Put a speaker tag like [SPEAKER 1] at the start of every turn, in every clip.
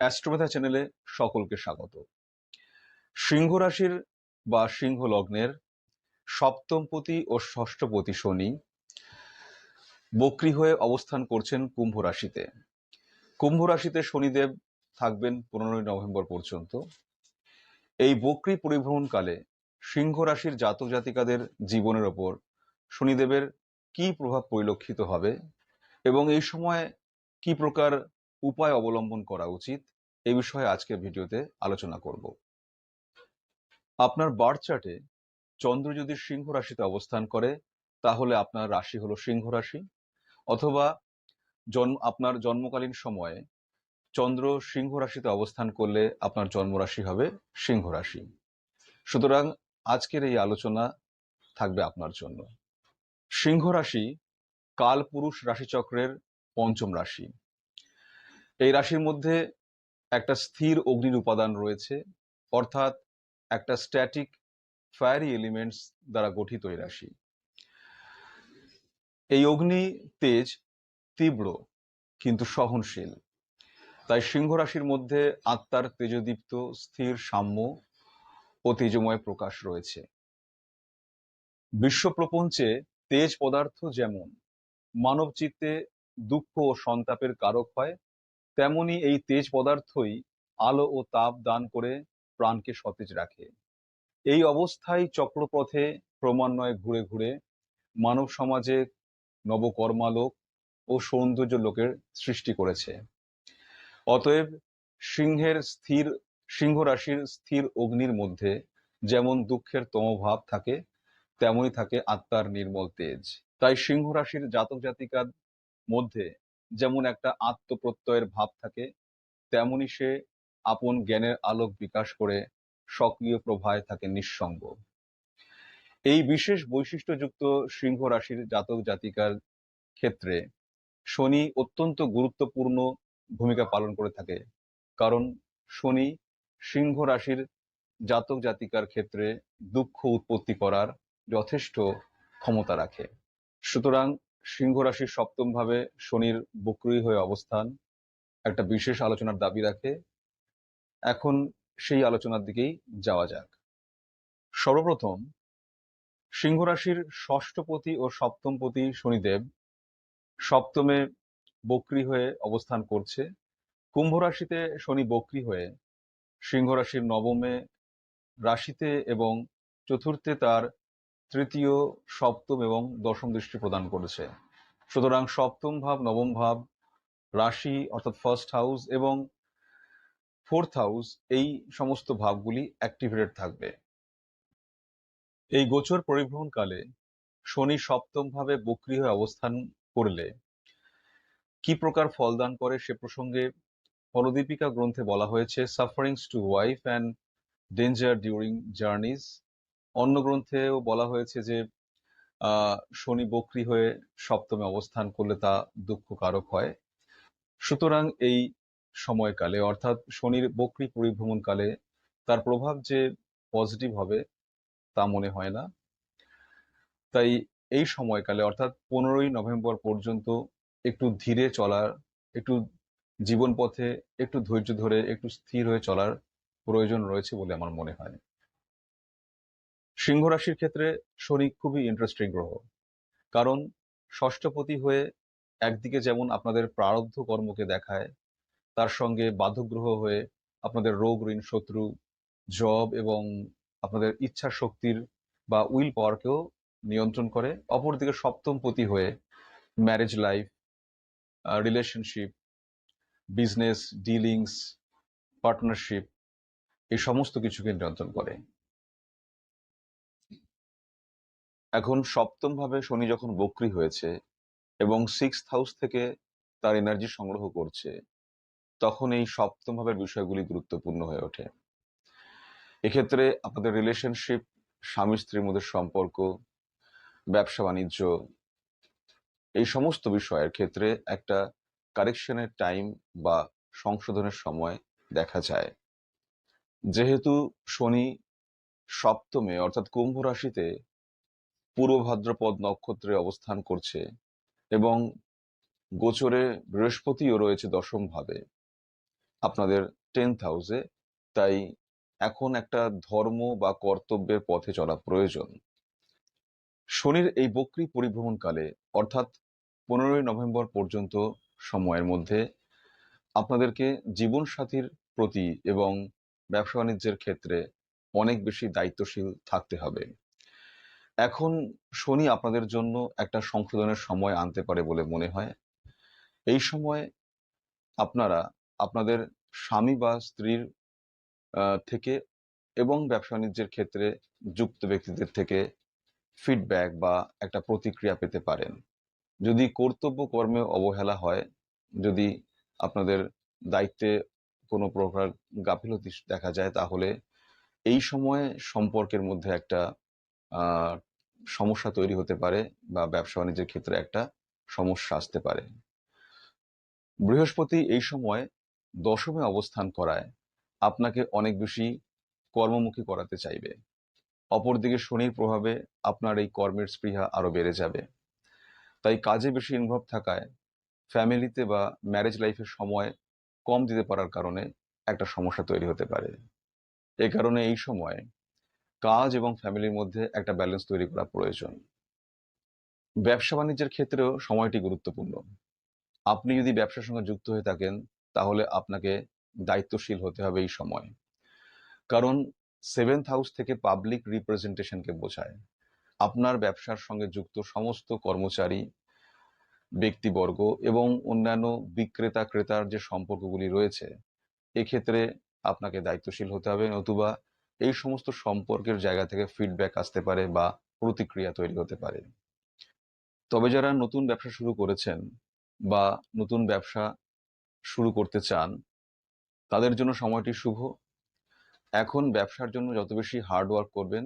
[SPEAKER 1] অ্যাস্ট্রোমেথা চ্যানেলে সকলকে স্বাগত। সিংহ রাশির বা সিংহ লগ্নের সপ্তমপতি ও ষষ্ঠপতি শনি বক্রি হয়ে অবস্থান করছেন কুম্ভ রাশিতে। কুম্ভ রাশিতে শনিদেব থাকবেন পনেরোই নভেম্বর পর্যন্ত। এই বক্রি পরিভ্রমণকালে সিংহ রাশির জাতক জাতিকাদের জীবনের ওপর শনিদেবের কি প্রভাব পরিলক্ষিত হবে এবং এই সময় কি প্রকার উপায় অবলম্বন করা উচিত। এ বিষয়ে আজকের ভিডিওতে আলোচনা করব। আপনার বার্থ চার্টে চন্দ্র যদি সিংহ রাশিতে অবস্থান করে, তাহলে আপনার রাশি হলো সিংহ রাশি। অথবা জন্ম আপনার জন্মকালীন সময়ে চন্দ্র সিংহ রাশিতে অবস্থান করলে আপনার জন্মরাশি হবে সিংহ রাশি। সুতরাং আজকের এই আলোচনা থাকবে আপনার জন্য। সিংহ রাশি কালপুরুষ রাশিচক্রের পঞ্চম রাশি। এই রাশির মধ্যে একটা স্থির অগ্নির উপাদান রয়েছে, অর্থাৎ একটা স্ট্যাটিক ফায়ারি এলিমেন্টস দ্বারা গঠিত এই রাশি। এই অগ্নি তেজ তীব্র, কিন্তু সহনশীল। তাই সিংহ রাশির মধ্যে আত্মার তেজদীপ্ত, স্থির সাম্য ও তেজময় প্রকাশ রয়েছে। বিশ্ব প্রপঞ্চে তেজ পদার্থ যেমন মানব চিত্তে দুঃখ ও সন্তাপের কারক হয় তেমনি এই তেজ পদার্থই আলো ও তাপ দান করে প্রাণকে সতেজ রাখে। এই অবস্থায় চক্রপথে ক্রমান্বয়ে ঘুরে ঘুরে মানব সমাজে নবকর্মালোক ও সৌন্দর্য লোকের সৃষ্টি করেছে। অতএব সিংহের স্থির, সিংহ রাশির স্থির অগ্নির মধ্যে যেমন দুঃখের তমভাব থাকে, তেমনই থাকে আত্মার নির্মল তেজ। তাই সিংহ রাশির জাতক জাতিকার মধ্যে যেমন একটা আত্মপ্রত্যয়ের ভাব থাকে, তেমনি সে আপন জ্ঞানের আলোক বিকাশ করে সক্রিয় প্রভায় থাকে নিঃসঙ্গ। এই বিশেষ বৈশিষ্ট্যযুক্ত সিংহ রাশির জাতক জাতিকার ক্ষেত্রে শনি অত্যন্ত গুরুত্বপূর্ণ ভূমিকা পালন করে থাকে। কারণ শনি সিংহ রাশির জাতক জাতিকার ক্ষেত্রে দুঃখ উৎপত্তি করার যথেষ্ট ক্ষমতা রাখে। সুতরাং সিংহ রাশির সপ্তম ভাবে শনির বক্রী হয়ে অবস্থান, একটা বিশেষ আলোচনার দাবি রাখে। এখন সেই আলোচনার দিকেই যাওয়া যাক। সর্বপ্রথম, সিংহ রাশির ষষ্ঠপতি ও সপ্তমপতি শনিদেব সপ্তমে বক্রি হয়ে অবস্থান করছে। কুম্ভ রাশিতে শনি বক্রি হয়ে সিংহ রাশির নবমে রাশিতে এবং চতুর্থে তার তৃতীয় সপ্তম এবং দশম দৃষ্টি প্রদান করেছে। সুতরাং সপ্তম ভাব, নবম ভাব, রাশি অর্থাৎ ফার্স্ট হাউস এবং ফোর্থ হাউস এই সমস্ত ভাবগুলি অ্যাক্টিভেটেড থাকবে। এই গোচর পরিভ্রমণকালে শনি সপ্তম ভাবে বক্রি হয়ে অবস্থান করলে কি প্রকার ফলদান করে সে প্রসঙ্গে ফলদীপিকা গ্রন্থে বলা হয়েছে sufferings to wife and danger during journeys অন্য গ্রন্থেও বলা হয়েছে যে শনি বক্রি হয়ে সপ্তমে অবস্থান করলে তা দুঃখকারক হয়। সুতরাং এই সময়কালে, অর্থাৎ শনির বক্রি পরিভ্রমণকালে তার প্রভাব যে পজিটিভ হবে, তা মনে হয় না। তাই এই সময়কালে, অর্থাৎ পনেরোই নভেম্বর পর্যন্ত একটু ধীরে চলার, একটু জীবন পথে একটু ধৈর্য ধরে, একটু স্থির হয়ে চলার প্রয়োজন রয়েছে বলে আমার মনে হয়। সিংহ রাশির ক্ষেত্রে শনি খুবই ইন্টারেস্টিং গ্রহ। কারণ ষষ্ঠপতি হয়ে একদিকে যেমন আপনাদের প্রারব্ধ কর্মকে দেখায়, তার সঙ্গে বাধগ্রহ হয়ে আপনাদের রোগ, ঋণ, শত্রু, জব এবং আপনাদের ইচ্ছা শক্তির বা উইল পাওয়ারকেও নিয়ন্ত্রণ করে। অপরদিকে সপ্তম পতি হয়ে marriage life relationship business dealings partnership এই সমস্ত কিছুকে নিয়ন্ত্রণ করে। এখন সপ্তম ভাবে শনি যখন বক্রি হয়েছে এবং সিক্স হাউস থেকে তার এনার্জি সংগ্রহ করছে, তখন এই সপ্তম ভাবের বিষয়গুলি গুরুত্বপূর্ণ হয়ে ওঠে। এক্ষেত্রে আপনাদের রিলেশনশিপ স্বামী স্ত্রীর মধ্যে সম্পর্ক, ব্যবসা বাণিজ্য, এই সমস্ত বিষয়ের ক্ষেত্রে একটা কারেকশনের টাইম বা সংশোধনের সময় দেখা যায়। যেহেতু শনি সপ্তমে অর্থাৎ কুম্ভ রাশিতে পূর্ব ভাদ্রপদ নক্ষত্রে অবস্থান করছে এবং গোচরে বৃহস্পতিও রয়েছে দশম ভাবে। আপনাদের টেন্থ হাউসে তাই এখন একটা ধর্ম বা কর্তব্যের পথে চলা প্রয়োজন। শনির এই বক্রী পরিভ্রমণকালে অর্থাৎ পনেরোই নভেম্বর পর্যন্ত সময়ের মধ্যে, আপনাদেরকে জীবনসাথীর প্রতি এবং ব্যবসা বাণিজ্যের ক্ষেত্রে অনেক বেশি দায়িত্বশীল থাকতে হবে। এখন শনি আপনাদের জন্য একটা সংশোধনের সময় আনতে পারে বলে মনে হয়। এই সময় আপনারা আপনাদের স্বামী বা স্ত্রীর থেকে এবং ব্যবসা বাণিজ্যের ক্ষেত্রে যুক্ত ব্যক্তিদের থেকে ফিডব্যাক বা একটা প্রতিক্রিয়া পেতে পারেন। যদি কর্তব্য কর্মে অবহেলা হয়, যদি আপনাদের দায়িত্বে কোনো প্রকার গাফিলতি দেখা যায়, তাহলে এই সময়ে সম্পর্কের মধ্যে একটা সমস্যা তৈরি হতে পারে বা ব্যবসা বাণিজ্যের ক্ষেত্রে একটা সমস্যা আসতে পারে। বৃহস্পতি এই সময় দশমে অবস্থান করায়, আপনাকে অনেক বেশি কর্মমুখী করাতে চাইবে। অপরদিকে শনির প্রভাবে আপনার এই কর্মের স্পৃহা আরও বেড়ে যাবে। তাই কাজে বেশি ইনভলভ থাকায় ফ্যামিলিতে বা ম্যারেজ লাইফের সময় কম দিতে পারার কারণে একটা সমস্যা তৈরি হতে পারে। এ কারণে এই সময় কাজ এবং ফ্যামিলির মধ্যে একটা ব্যালেন্স তৈরি করা প্রয়োজন। ব্যবসা বাণিজ্যের ক্ষেত্রেও সময়টি গুরুত্বপূর্ণ। আপনি যদি ব্যবসার সঙ্গে যুক্ত হয়ে থাকেন, তাহলে আপনাকে দায়িত্বশীল হতে হবে এই সময়। কারণ সেভেন্থ হাউস থেকে পাবলিক রিপ্রেজেন্টেশনকে বোঝায়। আপনার ব্যবসার সঙ্গে যুক্ত সমস্ত কর্মচারী, ব্যক্তিবর্গ এবং অন্যান্য বিক্রেতা, ক্রেতার যে সম্পর্কগুলি রয়েছে, এক্ষেত্রে আপনাকে দায়িত্বশীল হতে হবে। নতুবা এই সমস্ত সম্পর্কের জায়গা থেকে ফিডব্যাক আসতে পারে বা প্রতিক্রিয়া তৈরি হতে পারে। তবে যারা নতুন ব্যবসা শুরু করেছেন বা নতুন ব্যবসা শুরু করতে চান, তাদের জন্য সময়টি শুভ। এখন ব্যবসার জন্য যত বেশি হার্ডওয়ার্ক করবেন,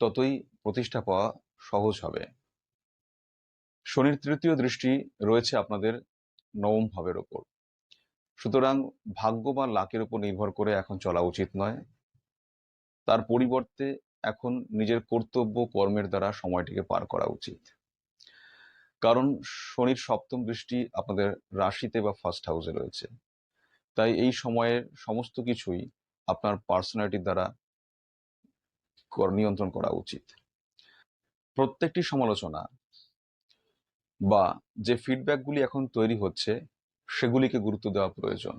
[SPEAKER 1] ততই প্রতিষ্ঠা পাওয়া সহজ হবে। শনির তৃতীয় দৃষ্টি রয়েছে আপনাদের নবম ভাবের ওপর। সুতরাং ভাগ্য বা লাকের উপর নির্ভর করে এখন চলা উচিত নয়। তার পরিবর্তে এখন নিজের কর্তব্য কর্মের দ্বারা সময়টিকে পার করা উচিত। কারণ শনির সপ্তম দৃষ্টি আপনাদের রাশিতে বা ফার্স্ট হাউসে রয়েছে। তাই এই সময়ের সমস্ত কিছুই আপনার পার্সোনালিটির দ্বারা নিয়ন্ত্রণ করা উচিত। প্রত্যেকটি সমালোচনা বা যে ফিডব্যাকগুলি এখন তৈরি হচ্ছে, সেগুলিকে গুরুত্ব দেওয়া প্রয়োজন।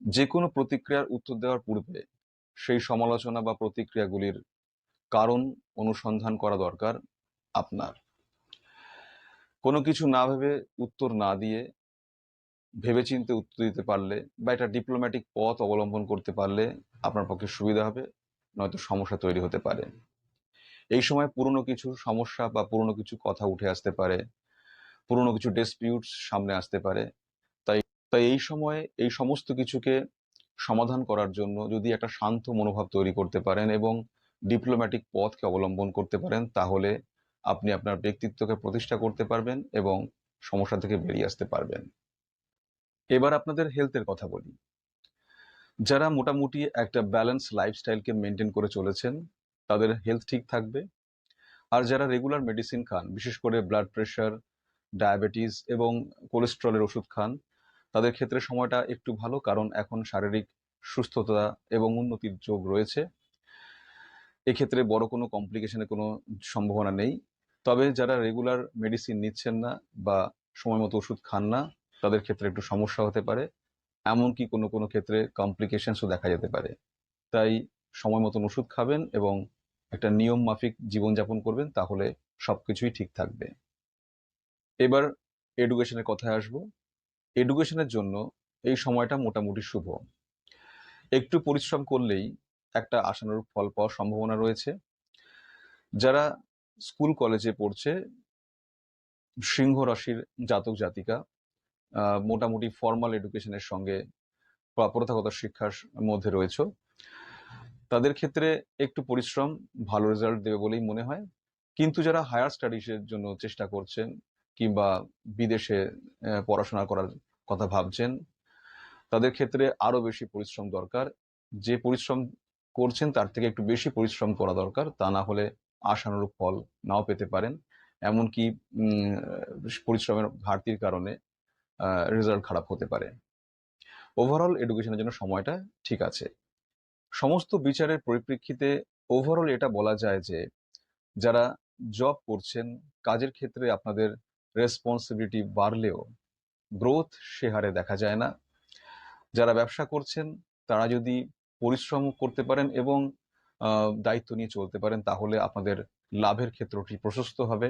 [SPEAKER 1] যে কোনো প্রতিক্রিয়ার উত্তর দেওয়ার পূর্বে সেই সমালোচনা বা প্রতিক্রিয়াগুলির কারণ অনুসন্ধান করা দরকার আপনার। কোনো কিছু না ভেবে উত্তর না দিয়ে, ভেবেচিন্তে উত্তর দিতে পারলে বা একটা ডিপ্লোম্যাটিক পথ অবলম্বন করতে পারলে আপনার পক্ষে সুবিধা হবে, নয়তো সমস্যা তৈরি হতে পারে। এই সময় পুরনো কিছু সমস্যা বা পুরনো কিছু কথা উঠে আসতে পারে, পুরনো কিছু ডিসপিউটস সামনে আসতে পারে। তাই তাই এই সময়ে এই সমস্ত কিছুকে সমাধান করার জন্য যদি একটা শান্ত মনোভাব তৈরি করতে পারেন এবং ডিপ্লোম্যাটিক পথকে অবলম্বন করতে পারেন, তাহলে আপনি আপনার ব্যক্তিত্বকে প্রতিষ্ঠা করতে পারবেন এবং সমস্যা থেকে বেরিয়ে আসতে পারবেন। এবার আপনাদের হেলথের কথা বলি। যারা মোটামুটি একটা ব্যালেন্স লাইফস্টাইলকে মেনটেন করে চলেছেন, তাদের হেলথ ঠিক থাকবে। আর যারা রেগুলার মেডিসিন খান, বিশেষ করে ব্লাড প্রেশার ডায়াবেটিস এবং কোলেস্ট্রলের ওষুধ খান, তাদের ক্ষেত্রে সময়টা একটু ভালো, কারণ এখন শারীরিক সুস্থতা এবং উন্নতির যোগ রয়েছে। এক্ষেত্রে বড় কোনো কমপ্লিকেশনের কোনো সম্ভাবনা নেই। তবে যারা রেগুলার মেডিসিন নিচ্ছেন না বা সময় মতো ওষুধ খান না, তাদের ক্ষেত্রে একটু সমস্যা হতে পারে। এমনকি কোনো কোনো ক্ষেত্রে কমপ্লিকেশনসও দেখা যেতে পারে। তাই সময় মতন ওষুধ খাবেন এবং একটা নিয়ম মাফিক জীবনযাপন করবেন, তাহলে সবকিছুই ঠিক থাকবে। এবার এডুকেশনের কথায় আসব। এডুকেশনের জন্য এই সময়টা মোটামুটি শুভ। একটু পরিশ্রম করলেই একটা আশানুরূপ ফল পাওয়ার সম্ভাবনা রয়েছে। যারা স্কুল কলেজে পড়ছে, সিংহ রাশির জাতক জাতিকা মোটামুটি ফর্মাল এডুকেশনের সঙ্গে প্রথাগত শিক্ষার মধ্যে রয়েছে, তাদের ক্ষেত্রে একটু পরিশ্রম ভালো রেজাল্ট দেবে বলেই মনে হয়। কিন্তু যারা হায়ার স্টাডিজের জন্য চেষ্টা করছেন কিংবা বিদেশে পড়াশোনা করার কথা ভাবছেন তাদের ক্ষেত্রে আরও বেশি পরিশ্রম দরকার। যে পরিশ্রম করছেন, তার থেকে একটু বেশি পরিশ্রম করা দরকার। তা না হলে আশানুরূপ ফল নাও পেতে পারেন। এমনকি পরিশ্রমের ঘাটতির কারণে রেজাল্ট খারাপ হতে পারে। ওভারঅল এডুকেশনের জন্য সময়টা ঠিক আছে। সমস্ত বিচারের পরিপ্রেক্ষিতে ওভারঅল এটা বলা যায় যে, যারা জব করছেন, কাজের ক্ষেত্রে আপনাদের রেসপন্সিবিলিটি বাড়লেও, গ্রোথ সে হারে দেখা যায় না। যারা ব্যবসা করছেন, তারা যদি পরিশ্রম করতে পারেন এবং দায়িত্ব নিয়ে চলতে পারেন, তাহলে আপনাদের লাভের ক্ষেত্রটি প্রশস্ত হবে।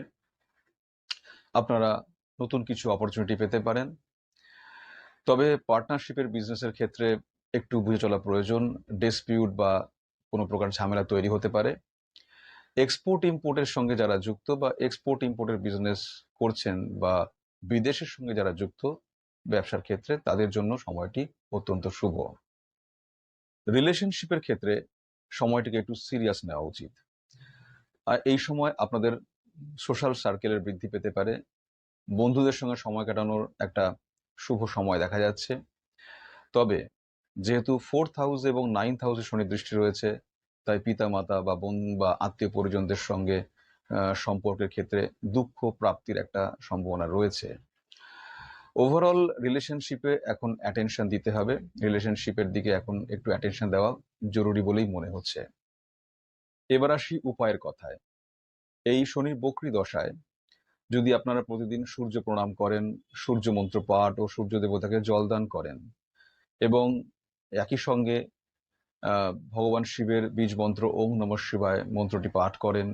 [SPEAKER 1] আপনারা নতুন কিছু অপরচুনিটি পেতে পারেন। তবে পার্টনারশিপের বিজনেসের ক্ষেত্রে একটু বুঝে চলা প্রয়োজন ডিসপিউট বা কোনো প্রকার ঝামেলা তৈরি হতে পারে। এক্সপোর্ট ইম্পোর্টের সঙ্গে যারা যুক্ত বা এক্সপোর্ট ইম্পোর্টের বিজনেস করছেন বা বিদেশের সঙ্গে যারা যুক্ত ব্যবসার ক্ষেত্রে তাদের জন্য সময়টি অত্যন্ত শুভ। রিলেশনশিপের ক্ষেত্রে সময়টিকে একটু সিরিয়াস নেওয়া উচিত। আর এই সময় আপনাদের সোশ্যাল সার্কেলের বৃদ্ধি পেতে পারে। বন্ধুদের সঙ্গে সময় কাটানোর একটা শুভ সময় দেখা যাচ্ছে। তবে যেহেতু ফোর্থ হাউস এবং নাইন্থ হাউসে শনি দৃষ্টি রয়েছে, তাই পিতামাতা বা বোন বা আত্মীয় পরিজনদের সঙ্গে সম্পর্কের ক্ষেত্রে দুঃখ প্রাপ্তির একটা সম্ভাবনা রয়েছে। ওভারঅল রিলেশনশিপে এখন অ্যাটেনশন দিতে হবে। রিলেশনশিপের দিকে এখন একটু অ্যাটেনশন দেওয়া জরুরি বলেই মনে হচ্ছে। এবার আসি উপায়ের কথায়। এই শনির বক্রী দশায় যদি আপনারা প্রতিদিন সূর্য প্রণাম করেন, সূর্য মন্ত্র পাঠ ও সূর্য দেবতাকে জলদান করেন এবং একই সঙ্গে ভগবান শিবের বীজ মন্ত্র ওম নম শিবায় মন্ত্রটি পাঠ করেন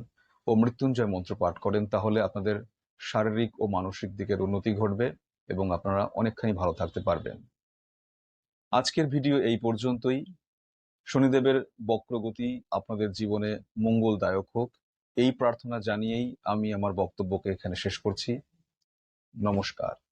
[SPEAKER 1] ও মৃত্যুঞ্জয় মন্ত্র পাঠ করেন, তাহলে আপনাদের শারীরিক ও মানসিক দিকের উন্নতি ঘটবে। এবং আপনারা অনেকখানি ভালো থাকতে পারবেন। আজকের ভিডিও এই পর্যন্তই। শনিদেবের বক্রগতি আপনাদের জীবনে মঙ্গলদায়ক হোক। এই প্রার্থনা জানিয়েই আমি আমার বক্তব্যকে এখানে শেষ করছি। নমস্কার।